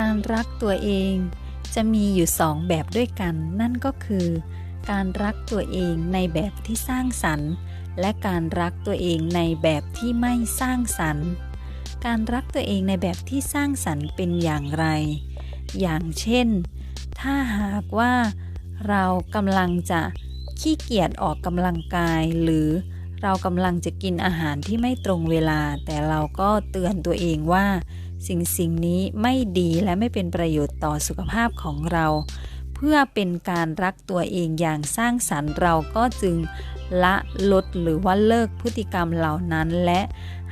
การักตัวเองจะมีอยู่สองแบบด้วยกัน นั่นก็คือ การรักตัวเองในแบบที่สร้างสรรค์ และการรักตัวเองในแบบที่ไม่สร้างสรรค์ การรักตัวเองในแบบที่สร้างสรรค์เป็นอย่างไร อย่างเช่น ถ้าหากว่าเรากำลังจะขี้เกียจออกกำลังกาย หรือเรากำลังจะกินอาหารที่ไม่ตรงเวลา แต่เราก็เตือนตัวเองว่า สิ่งสิ่งนี้ไม่ดีและไม่เป็นประโยชน์ต่อสุขภาพของเรา เพื่อเป็นการรักตัวเองอย่างสร้างสรรค์เราก็จึงละลดหรือว่าเลิกพฤติกรรมเหล่านั้นและ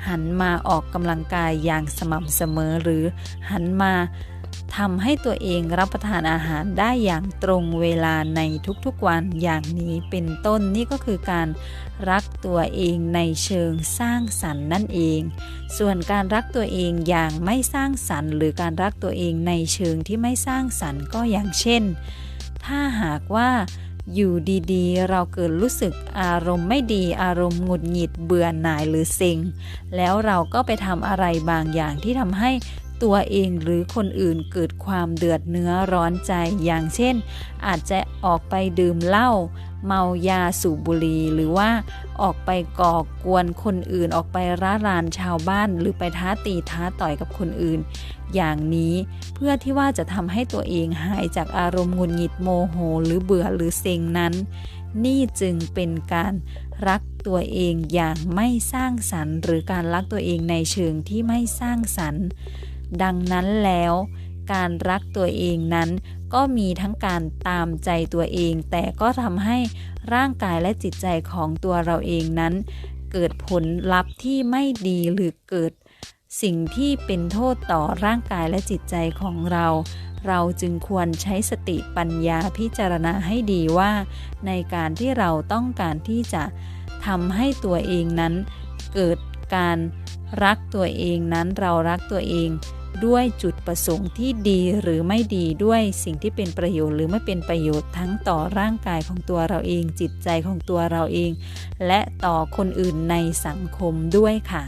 หันมาออกกำลังกายอย่างสม่ำเสมอหรือหันมา ทำให้ตัวเองรับประทานอาหารได้อย่างตรงเวลาในทุกๆวันอย่างนี้เป็นต้นนี่ก็คือการรักตัวเองในเชิงสร้างสรรค์นั่นเอง ส่วนการรักตัวเองอย่างไม่สร้างสรรค์ หรือการรักตัวเองในเชิงที่ไม่สร้างสรรค์ก็อย่างเช่น ถ้าหากว่าอยู่ดีๆ เราเกิดรู้สึกอารมณ์ไม่ดีอารมณ์หงุดหงิดเบื่อหน่ายหรือเซ็งแล้วเราก็ไปทำอะไรบางอย่างที่ทำให้ตัวเองหรือคนอื่นเกิดความเดือดเนื้อร้อนใจ อย่างเช่น อาจจะออกไปดื่มเหล้าเมายาสูบบุหรี่หรือว่าออกไปก่อกวนคนอื่นออกไปร้ารานชาวบ้าน หรือไปท้าตีท้าต่อยกับคนอื่น อย่างนี้เพื่อที่ว่าจะทำให้ตัวเองหายจากอารมณ์หงุดหงิดโมโห หรือเบื่อหรือเซ็งนั้น นี่จึงเป็นการรักตัวเองอย่างไม่สร้างสรรค์ หรือการรักตัวเองในเชิงที่ไม่สร้างสรรค์ ดังนั้นแล้ว การรักตัวเองนั้น ก็มีทั้งการตามใจตัวเอง แต่ก็ทำให้ร่างกายและจิตใจของตัวเราเองนั้น เกิดผลลัพธ์ที่ไม่ดีหรือเกิดสิ่งที่เป็นโทษต่อร่างกายและจิตใจของเรา เราจึงควรใช้สติปัญญาพิจารณาให้ดีว่า ในการที่เราต้องการที่จะทำให้ตัวเองนั้น เกิดการรักตัวเองนั้นเรารักตัวเอง ด้วยจุดประสงค์ที่ดีหรือไม่ดีด้วยสิ่งที่เป็นประโยชน์หรือไม่เป็นประโยชน์ทั้งต่อร่างกายของตัวเราเองจิตใจของตัวเราเอง และต่อคนอื่นในสังคมด้วยค่ะ